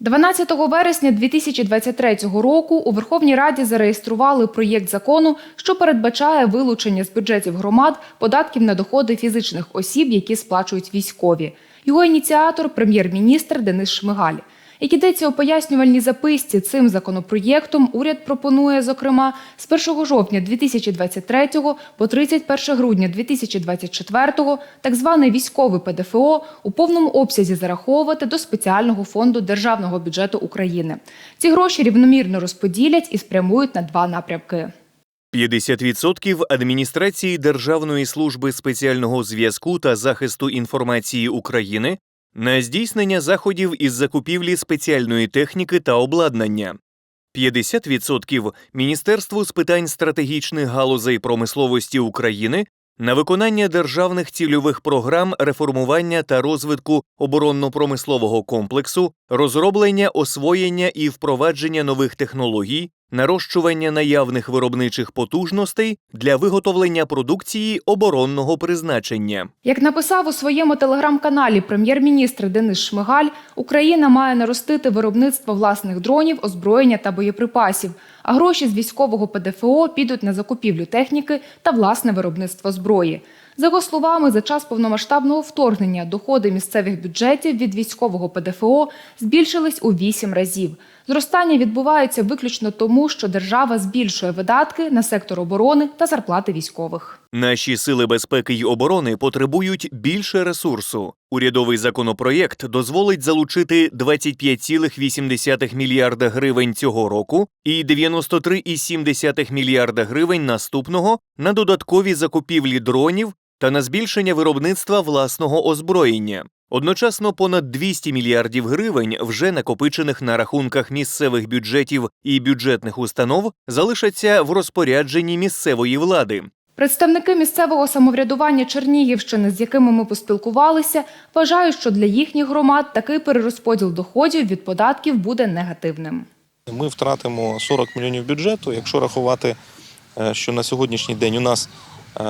12 вересня 2023 року у Верховній Раді зареєстрували проєкт закону, що передбачає вилучення з бюджетів громад податків на доходи фізичних осіб, які сплачують військові. Його ініціатор прем'єр-міністр Денис Шмигаль. Як ідеться у пояснювальній записці, цим законопроєктом уряд пропонує, зокрема, з 1 жовтня 2023 по 31 грудня 2024 так зване військове ПДФО у повному обсязі зараховувати до спеціального фонду Державного бюджету України. Ці гроші рівномірно розподілять і спрямують на два напрямки. 50% адміністрації Державної служби спеціального зв'язку та захисту інформації України на здійснення заходів із закупівлі спеціальної техніки та обладнання. 50% Міністерству з питань стратегічних галузей промисловості України на виконання державних цільових програм реформування та розвитку оборонно-промислового комплексу, розроблення, освоєння і впровадження нових технологій, нарощування наявних виробничих потужностей для виготовлення продукції оборонного призначення. Як написав у своєму телеграм-каналі прем'єр-міністр Денис Шмигаль, Україна має наростити виробництво власних дронів, озброєння та боєприпасів. А гроші з військового ПДФО підуть на закупівлю техніки та власне виробництво зброї. За його словами, за час повномасштабного вторгнення доходи місцевих бюджетів від військового ПДФО збільшились у вісім разів. Зростання відбувається виключно тому, що держава збільшує видатки на сектор оборони та зарплати військових. Наші сили безпеки й оборони потребують більше ресурсу. Урядовий законопроєкт дозволить залучити 25,8 мільярда гривень цього року і 93,7 мільярда гривень наступного на додаткові закупівлі дронів та на збільшення виробництва власного озброєння. Одночасно понад 200 мільярдів гривень, вже накопичених на рахунках місцевих бюджетів і бюджетних установ, залишаться в розпорядженні місцевої влади. Представники місцевого самоврядування Чернігівщини, з якими ми поспілкувалися, вважають, що для їхніх громад такий перерозподіл доходів від податків буде негативним. Ми втратимо 40 мільйонів бюджету. Якщо рахувати, е, що на сьогоднішній день у нас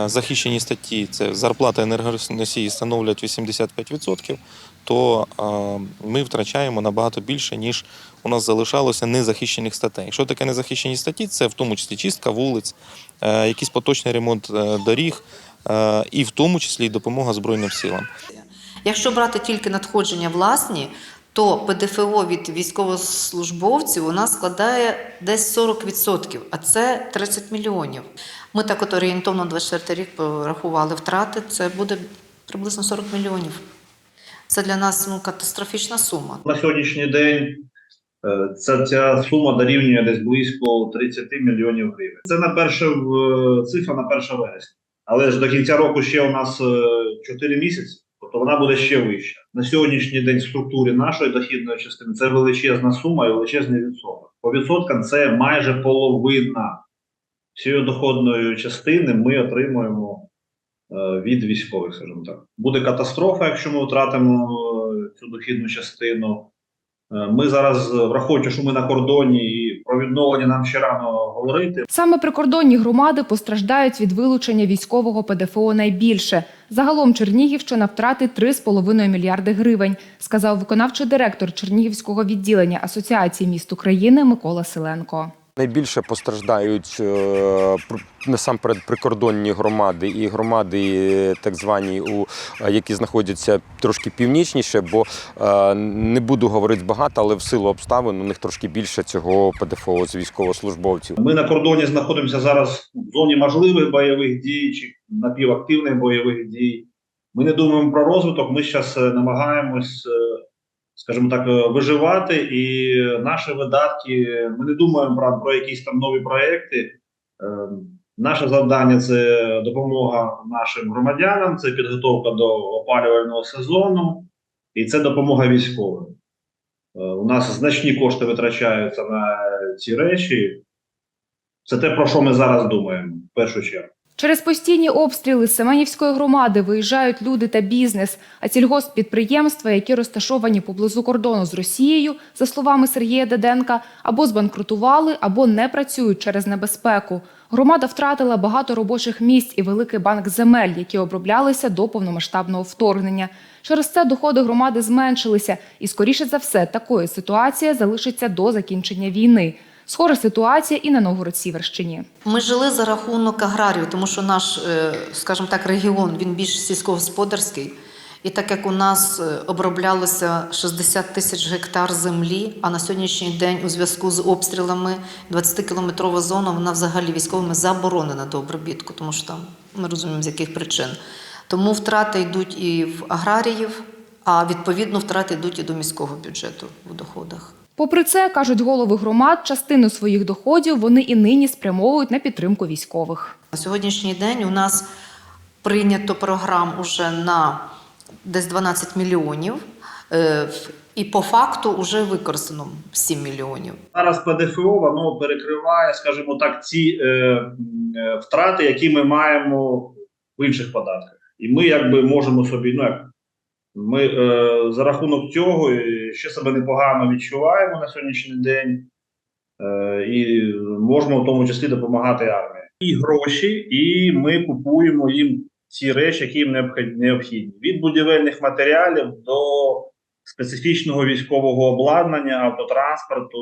захищені статті, це зарплата енергоносії становлять 85%, то е, ми втрачаємо набагато більше, ніж у нас залишалося незахищених статей. Що таке незахищені статті? Це в тому числі чистка вулиць, е, якийсь поточний ремонт е, доріг е, і в тому числі допомога Збройним силам. Якщо брати тільки надходження власні, то ПДФО від військовослужбовців у нас складає десь 40%, а це 30 мільйонів. Ми так от орієнтовно 24 рік порахували втрати, це буде приблизно 40 мільйонів. Це для нас ну, катастрофічна сума. На сьогоднішній день е, ця, ця сума дорівнює десь близько 30 мільйонів гривень. Це на перше цифра на 1 вересня. Але ж до кінця року ще у нас 4 місяці, тобто вона буде ще вища. На сьогоднішній день в структурі нашої дохідної частини це величезна сума і величезний відсоток. По відсоткам це майже половина всієї доходної частини ми отримуємо е, від військових, скажімо так. Буде катастрофа, якщо ми втратимо е, цю дохідну частину. Е, Ми зараз, е, враховуючи, що ми на кордоні і про відновлення нам ще рано говорити. Саме прикордонні громади постраждають від вилучення військового ПДФО найбільше. Загалом Чернігівщина втратить 3,5 мільярди гривень, сказав виконавчий директор Чернігівського відділення Асоціації міст України Микола Селенко. Найбільше постраждають е, насамперед прикордонні громади і громади, так звані, у, е, які знаходяться трошки північніше, бо е, не буду говорити багато, але в силу обставин у них трошки більше цього ПДФО з військовослужбовців. Ми на кордоні знаходимося зараз в зоні можливих бойових дій чи напівактивних бойових дій. Ми не думаємо про розвиток. Ми зараз намагаємось, скажімо так, е, виживати, і наші видатки. Ми не думаємо про, про якісь там нові проекти. Е, Наше завдання це допомога нашим громадянам, це підготовка до опалювального сезону, і це допомога військовим. Е, У нас значні кошти витрачаються на ці речі. Це те, про що ми зараз думаємо в першу чергу. Через постійні обстріли з Семенівської громади виїжджають люди та бізнес, а сільгосппідприємства, які розташовані поблизу кордону з Росією, за словами Сергія Деденка, або збанкрутували, або не працюють через небезпеку. Громада втратила багато робочих місць і великий банк земель, які оброблялися до повномасштабного вторгнення. Через це доходи громади зменшилися, і скоріше за все, такою ситуація залишиться до закінчення війни. Схожа ситуація і на Новгород-Сіверщині. Ми жили за рахунок аграрію, тому що наш, е, скажімо так, регіон він більш сільськогосподарський. І так як у нас е, оброблялося 60 тисяч гектар землі, а на сьогоднішній день у зв'язку з обстрілами 20-кілометрова зона вона взагалі військовими заборонена до обробітку, тому що там ми розуміємо з яких причин. Тому втрати йдуть і в аграріїв, а відповідно втрати йдуть і до міського бюджету в доходах. Попри це, кажуть голови громад, частину своїх доходів вони і нині спрямовують на підтримку військових. На сьогоднішній день у нас прийнято програм уже на десь 12 мільйонів, е, і по факту вже використано 7 мільйонів. Зараз ПДФО воно перекриває, скажімо так, ці е, е, втрати, які ми маємо в інших податках. І ми якби можемо собі, ну як ми е, за рахунок цього е, ще себе непогано відчуваємо на сьогоднішній день. Е, і можемо в тому числі допомагати армії. І гроші, і ми купуємо їм ці речі, які їм необхід- необхідні. Від будівельних матеріалів до специфічного військового обладнання, автотранспорту,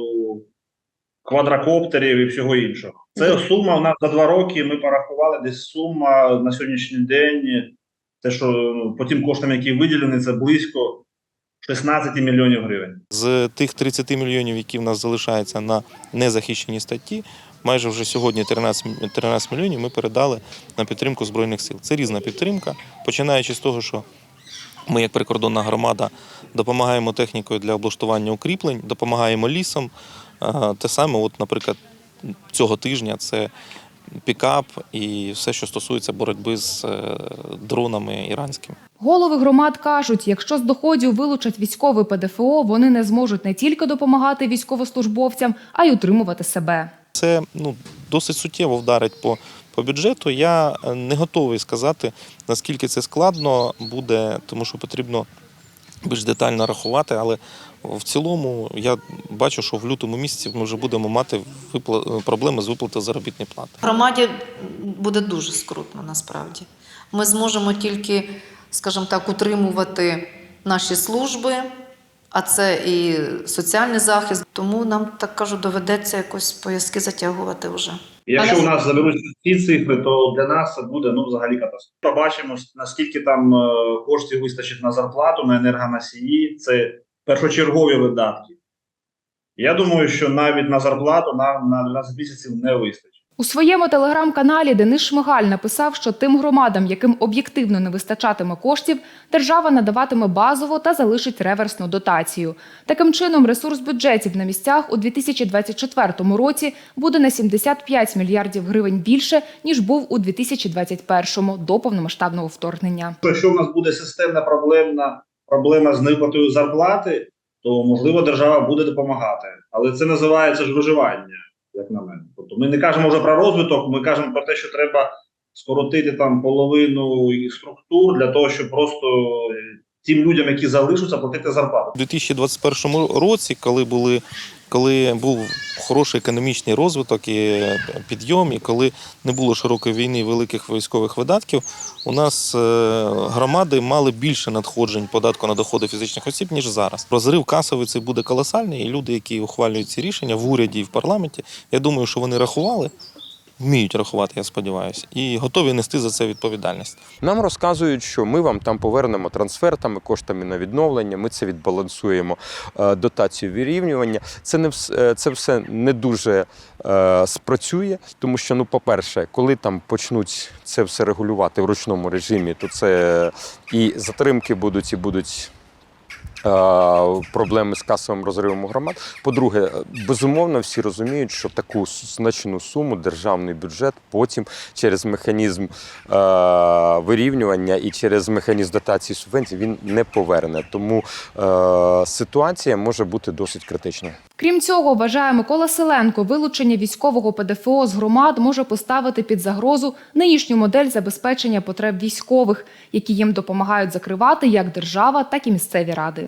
квадрокоптерів і всього іншого. Це сума у нас за два роки. Ми порахували десь сума на сьогоднішній день. Те, що ну, по тим коштам, які виділені, це близько 16 мільйонів гривень. З тих 30 мільйонів, які в нас залишаються на незахищені статті, майже вже сьогодні 13, 13 мільйонів ми передали на підтримку Збройних сил. Це різна підтримка, починаючи з того, що ми, як прикордонна громада, допомагаємо технікою для облаштування укріплень, допомагаємо лісом. Те саме, от, наприклад, цього тижня це пікап і все, що стосується боротьби з е, дронами іранськими. Голови громад кажуть, якщо з доходів вилучать військове ПДФО, вони не зможуть не тільки допомагати військовослужбовцям, а й утримувати себе. Це ну, досить суттєво вдарить по, по бюджету. Я не готовий сказати, наскільки це складно буде, тому що потрібно більш детально рахувати. Але в цілому я бачу, що в лютому місяці ми вже будемо мати випла- проблеми з виплатою заробітної плати. Громаді буде дуже скрутно насправді. Ми зможемо тільки, скажімо так, утримувати наші служби, а це і соціальний захист. Тому нам так кажу, доведеться якось пояски затягувати вже. І якщо Але- у нас заберуть ці цифри, то для нас це буде ну взагалі катастрофа. Побачимо наскільки там е, коштів вистачить на зарплату, на енергоносії. Це першочергові видатки. Я думаю, що навіть на зарплату нам на 12 місяців не вистачить. У своєму телеграм-каналі Денис Шмигаль написав, що тим громадам, яким об'єктивно не вистачатиме коштів, держава надаватиме базову та залишить реверсну дотацію. Таким чином, ресурс бюджетів на місцях у 2024 році буде на 75 мільярдів гривень більше ніж був у 2021 до повномасштабного вторгнення. Якщо в нас буде системна проблемна проблема з виплатою зарплати, то можливо держава буде допомагати. Але це називається ж виживання, як на мене. Тобто ми не кажемо вже про розвиток, ми кажемо про те, що треба скоротити там половину і структур для того, щоб просто е, тим людям, які залишаться, платити зарплату. У 2021 році, коли були. Коли був хороший економічний розвиток і підйом, і коли не було широкої війни великих військових видатків, у нас е, громади мали більше надходжень податку на доходи фізичних осіб, ніж зараз. Розрив касовий це буде колосальний, і люди, які ухвалюють ці рішення в уряді і в парламенті, я думаю, що вони рахували, вміють рахувати, я сподіваюся, і готові нести за це відповідальність. Нам розказують, що ми вам там повернемо трансфертами, коштами на відновлення. Ми це відбалансуємо е, дотацію вирівнювання. Це не е, це все не дуже е, спрацює, тому що, ну, по-перше, коли там почнуть це все регулювати в ручному режимі, то це і затримки будуть, і будуть проблеми з касовим розривом громад. По-друге, е, безумовно, всі розуміють, що таку значну суму державний бюджет потім через механізм е, вирівнювання і через механізм дотації субвенцій він не поверне. Тому е, ситуація може бути досить критичною. Крім цього, вважає Микола Селенко, вилучення військового ПДФО з громад може поставити під загрозу нинішню модель забезпечення потреб військових, які їм допомагають закривати як держава, так і місцеві ради.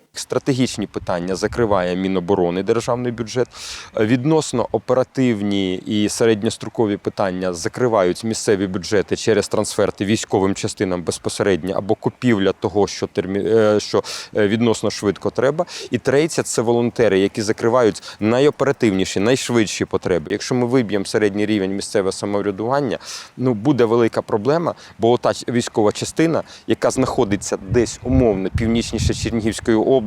Стратегічні питання закриває Міноборони державний бюджет. Відносно оперативні і середньострокові питання закривають місцеві бюджети через трансферти військовим частинам безпосередньо або купівля того, що термі... е, що е, відносно швидко треба. І третє це волонтери, які закривають найоперативніші, найшвидші потреби. Якщо ми виб'ємо середній рівень місцевого самоврядування, ну буде велика проблема, бо ота військова частина, яка знаходиться десь умовно північніше Чернігівської області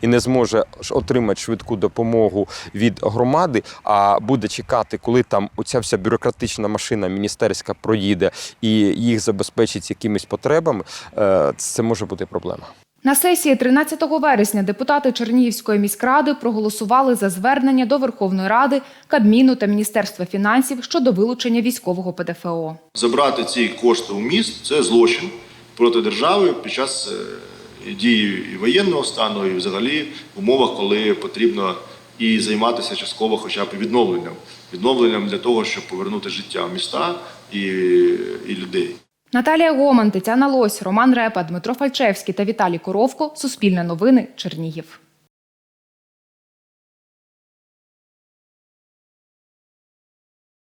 і не зможе отримати швидку допомогу від громади, а буде чекати, коли там оця вся бюрократична машина міністерська проїде і їх забезпечить якимись потребами, е, це може бути проблема. На сесії 13 вересня депутати Чернігівської міськради проголосували за звернення до Верховної Ради, Кабміну та Міністерства фінансів щодо вилучення військового ПДФО. Забрати ці кошти у міст це злочин проти держави під час е, дії і воєнного стану, і взагалі в умовах, коли потрібно і займатися частково, хоча б відновленням, відновленням для того, щоб повернути життя в міста і, і людей. Наталія Гоман, Тетяна Лось, Роман Репа, Дмитро Фальчевський та Віталій Коровко. Суспільне новини. Чернігів.